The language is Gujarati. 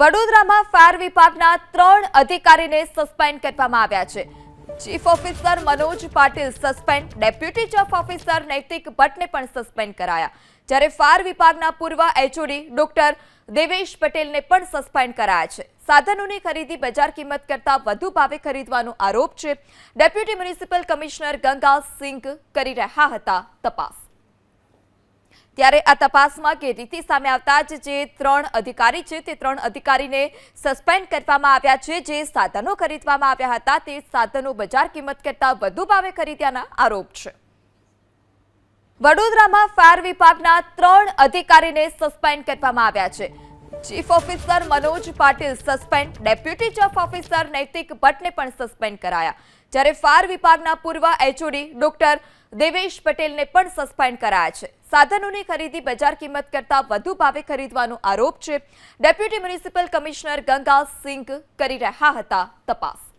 વડોદરામાં ફાયર વિભાગના ત્રણ અધિકારીને સસ્પેન્ડ કરવામાં આવ્યા છે. Chief officer Manoj Patil suspend deputy chief officer Naitik ભટ્ટને પણ સસ્પેન્ડ કરાયા. જ્યારે ફાયર વિભાગના પૂર્વ એચઓડી ડોક્ટર દેવેશ પટેલને પણ સસ્પેન્ડ કરાયા છે. સાધનોની ખરીદી બજાર કિંમત કરતાં વધુ ભાવે ખરીદવાનો આરોપ છે. Deputy municipal commissioner Ganga Singh કરી રહ્યા હતા તપાસ. ત્યારે આ તપાસમાં ગેરરીતિ સામે આવતા જ જે ત્રણ અધિકારી છે, તે ત્રણ અધિકારીને સસ્પેન્ડ કરવામાં આવ્યા છે. જે સાધનો ખરીદવામાં આવ્યા હતા, તે સાધનો બજાર કિંમત કરતાં વધુ ભાવે ખરીદ્યાના આરોપ છે. વડોદરામાં ફાયર વિભાગના ત્રણ અધિકારીને સસ્પેન્ડ કરવામાં આવ્યા છે. Chief officer Manoj Patil suspend deputy chief officer Naitik ભટ્ટને પણ સસ્પેન્ડ કરાયા. જ્યારે ફાયર વિભાગના પૂર્વ એચઓડી ડોક્ટર દેવેશ પટેલને પણ સસ્પેન્ડ કરાયા છે. સાધનોની ખરીદી બજાર કિંમત કરતાં વધુ ભાવે ખરીદવાનો આરોપ છે. Deputy municipal commissioner Ganga Singh કરી રહ્યા હતા તપાસ.